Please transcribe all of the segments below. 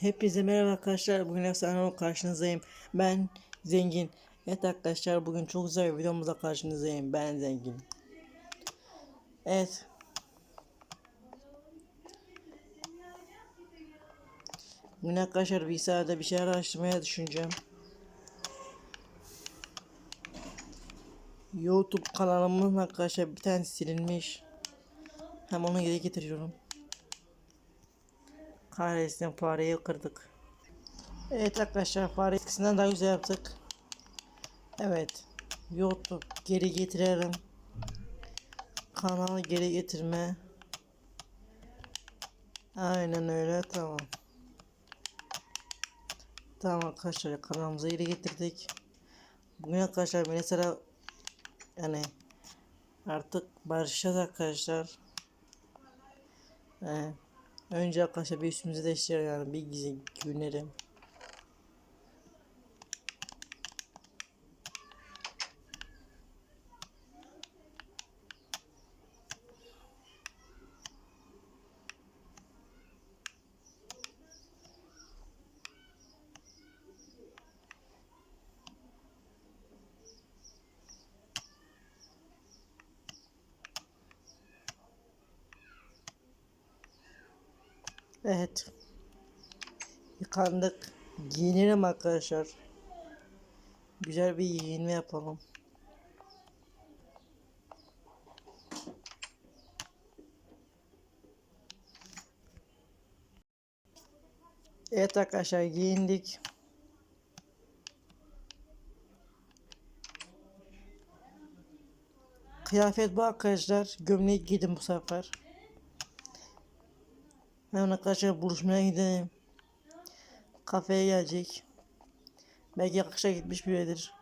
Hepinize merhaba arkadaşlar. Bugün efsane karşınızdayım. Ben Zengin. Evet arkadaşlar bugün çok güzel bir videomuzla karşınızdayım. Ben Zengin. Evet. Bugün arkadaşlar bilgisayarda bir şeyler araştırmaya düşüneceğim. YouTube kanalımın arkadaşlar bir tane silinmiş. Hem onu geri getiriyorum. Kahretsin fareyi kırdık. Evet arkadaşlar fare eskisinden daha güzel yaptık. Evet. YouTube geri getirelim. Kanalı geri getirme. Aynen öyle tamam. Tamam arkadaşlar kanalımıza geri getirdik. Bugün arkadaşlar mesela yani artık barışacağız arkadaşlar. Ee, önce arkadaşlar bir üstümüzü değiştirelim yani bir gizli Evet. Yıkandık. Giyinelim arkadaşlar. Güzel bir giyinme yapalım. Evet arkadaşlar giyindik. Kıyafet bu arkadaşlar. Gömlek giydim bu sefer. Hemen arkadaşlar buluşmaya gidelim. Kafeye gelecek. Belki akışa gitmiş biridir.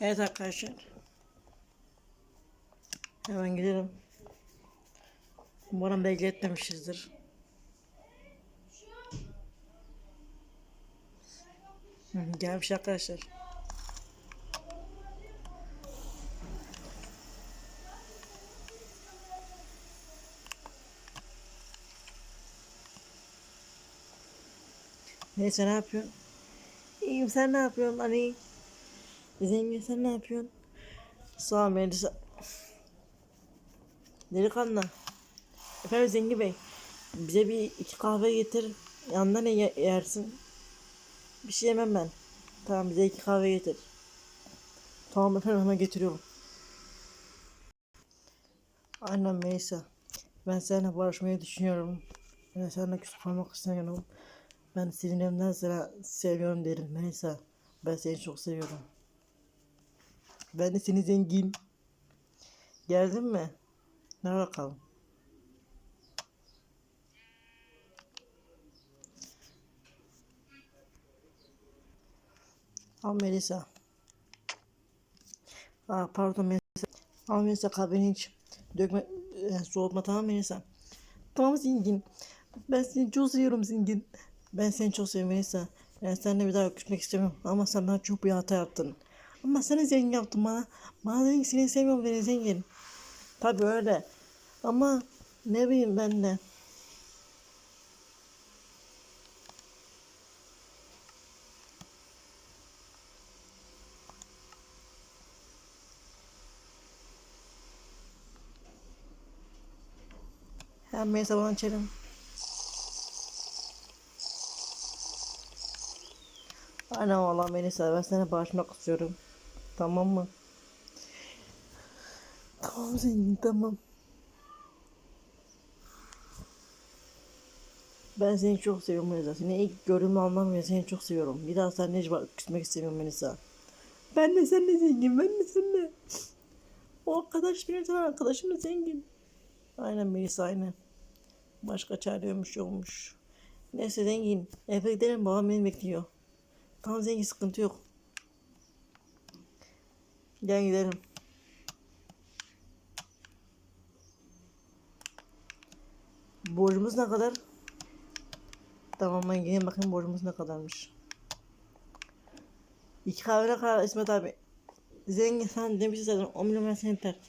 Evet arkadaşlar. Hemen gidelim. Umarım bekletmemişizdir. Hı, Gelmiş arkadaşlar. Neyse ne yapıyorsun? İyiyim sen ne yapıyorsun hani? Zengin sen ne yapıyorsun? Sağ ol Melisa. Delikanlı. Efendim Zengin Bey. Bize bir iki kahve getir. Yanında ne ye- yersin? Bir şey yemem ben. Tamam bize iki kahve getir. Tamam efendim hemen getiriyorum. Aynen Melisa. Ben seninle barışmayı düşünüyorum. Ben seninle küsüp kalmak istemiyorum. Ben senin evimden sana seviyorum derim Melisa. Ben seni çok seviyorum. Ben de seni zengin. Geldin mi? Ne bakalım. Al Melisa. Aa, pardon Melisa. Al Melisa kahveni iç. Dökme, e, soğutma tamam Melisa. Tamam zengin. Ben seni çok seviyorum zengin. Ben seni çok seviyorum Melisa. Ben seninle bir daha öpüşmek istemiyorum. Ama sen bana çok bir hata yaptın. Ama sana zengin yaptın bana. Bana dedin ki seni sevmiyorum beni zengin. Tabii öyle. Ama ne bileyim ben de. Hem Melisa bana içelim. Aynen valla Melisa ben seni barışmak istiyorum. Tamam mı? Tamam zengin tamam. Ben seni çok seviyorum Melisa. Seni ilk gördüğümde anlamıyorum seni çok seviyorum. Bir daha seninle hiç küsmek istemiyorum Melisa. Ben de seninle zengin ben de seninle. O arkadaş benim sana arkadaşım da zengin. Aynen Melisa aynen. Başka çare yokmuş. Neyse zengin. Eve gidelim babam beni bekliyor. Tamam zengin sıkıntı yok. Gel gidelim. Borcumuz ne kadar? Tamam ben gideyim bakayım borcumuz ne kadarmış. İki kahvene kadar İsmet abi. Zengin sen demişsin zaten 10 milyon ben seni yeter.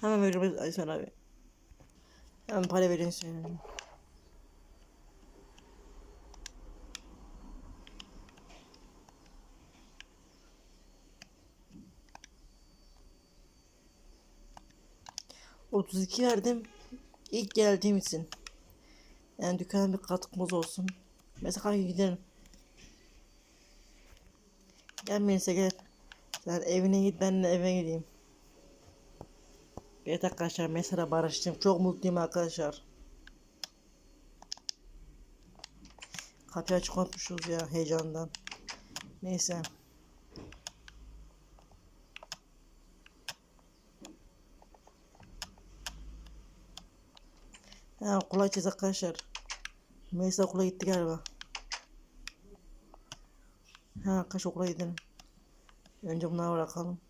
Hemen veriyorum İsmet abi. Hemen para vereyim söyleyeyim. 32 verdim. İlk geldiğim için. Yani dükkana bir katkımız olsun. Mesela gidelim. Gelmeyse gel. Sen evine git ben de eve gideyim. Evet arkadaşlar mesela barıştım. Çok mutluyum arkadaşlar. Kapıyı açık unutmuşuz ya heyecandan. Neyse. Ha okula gideceğiz arkadaşlar. Melisa okula gitti galiba. Ha arkadaş okula gidelim. Önce bunları bırakalım.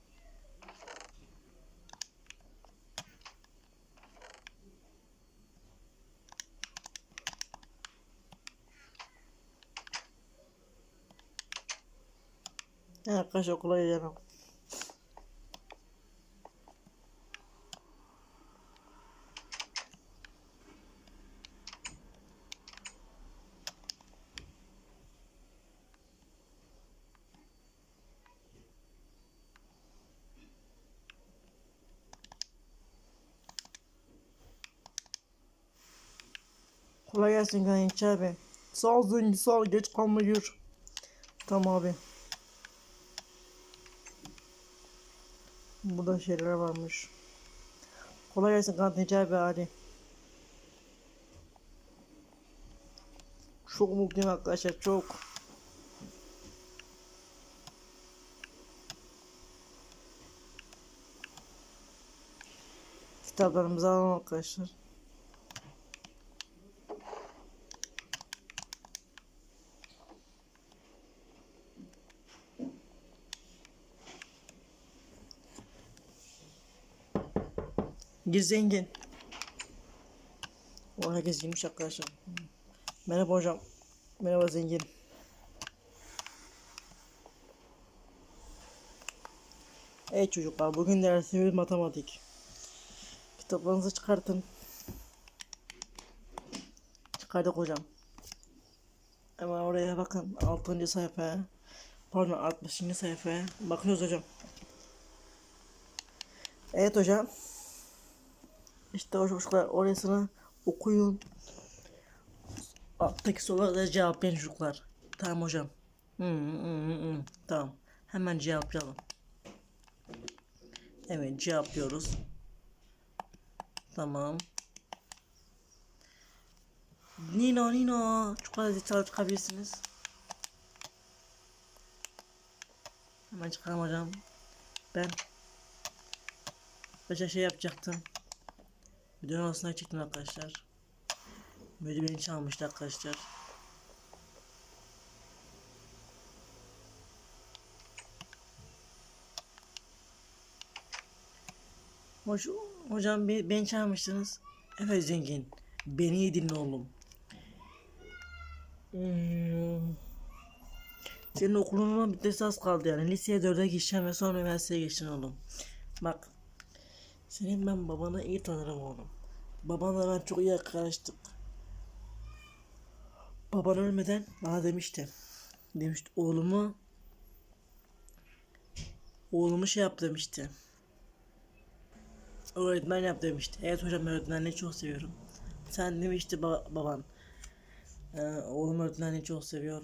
Ha arkadaş okula gidelim. Kolay gelsin Ganyanç abi. Sağ ol Zengi sağ ol geç kalma yürü. Tamam abi. Burada şeyler varmış. Kolay gelsin kantinci abi hadi. Çok mutluyum arkadaşlar çok. Kitaplarımızı alalım arkadaşlar. Gir zengin. O herkes girmiş arkadaşlar. Merhaba hocam. Merhaba zengin. Evet çocuklar bugün dersimiz matematik. Kitaplarınızı çıkartın. Çıkardık hocam. Hemen oraya bakın 6. sayfaya. Pardon 60. sayfaya. Bakıyoruz hocam. Evet hocam. İşte o çocuklar orasını okuyun. Alttaki sorulara cevaplayın çocuklar. Tamam hocam. Hı, hı, hı, hı. Tamam. Hemen cevaplayalım. Evet cevaplıyoruz. Tamam. Nino Nino. Çocuklar zekalı çıkabilirsiniz. Hemen çıkalım hocam. Ben Başka şey yapacaktım. Müdürün odasına çıktım arkadaşlar. Müdür beni çalmıştı arkadaşlar. Hoş, hocam be, beni çağırmıştınız. Evet zengin. Beni iyi dinle oğlum. Hmm. Senin okulunun bitmesi az kaldı yani. Liseye dörde geçeceğim ve sonra üniversiteye geçeceğim oğlum. Bak. Senin ben babana iyi tanırım oğlum. Babanla ben çok iyi arkadaştık. Baban ölmeden bana demişti. Demişti oğlumu oğlumu şey yap demişti. Öğretmen yap demişti. Evet hocam öğretmenliği çok seviyorum. Sen demişti ba- baban. Ee, oğlum öğretmenliği çok seviyor.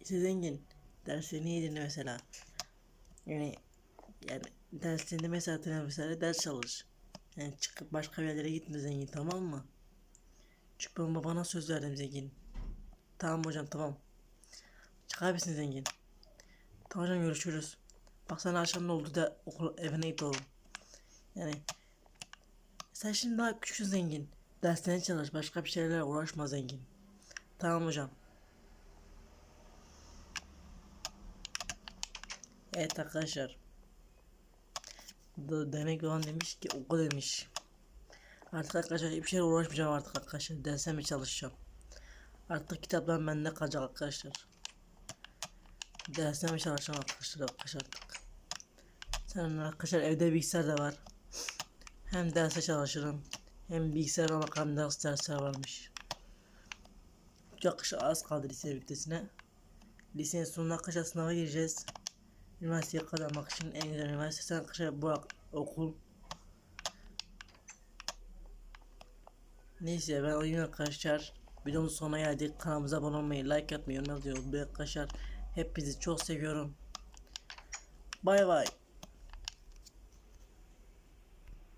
İşte zengin. Derslerini iyi dinle mesela. Yani yani derslerinde mesela teneffüslerde ders çalış. Yani çıkıp başka bir yerlere gitme zengin tamam mı? Çünkü ben babana söz verdim zengin. Tamam hocam tamam. Çıkabilirsin zengin. Tamam hocam görüşürüz. Bak sana akşam ne oldu da okul evine git oğlum. Yani sen şimdi daha küçüksün zengin. Derslerine çalış başka bir şeylerle uğraşma zengin. Tamam hocam. Evet arkadaşlar. Demek olan demiş ki oku demiş. Artık arkadaşlar hiçbir şeyle uğraşmayacağım artık arkadaşlar. Dersime çalışacağım. Artık kitaplar bende kalacak arkadaşlar. Dersine mi çalışacağım arkadaşlar arkadaşlar artık. Sen arkadaşlar evde bilgisayar da var. Hem derse çalışırım. Hem bilgisayara bakalım ders dersler varmış. Çok az kaldı lise bitmesine. Lisenin sonuna arkadaşlar sınava gireceğiz. Üniversiteye kazanmak için en güzel üniversite arkadaşlar bu ak- okul. Neyse ben oyun arkadaşlar. Videonun sonuna geldik. Kanalımıza abone olmayı, like atmayı, yorum yazmayı unutmayın arkadaşlar. Hepinizi çok seviyorum. Bay bay.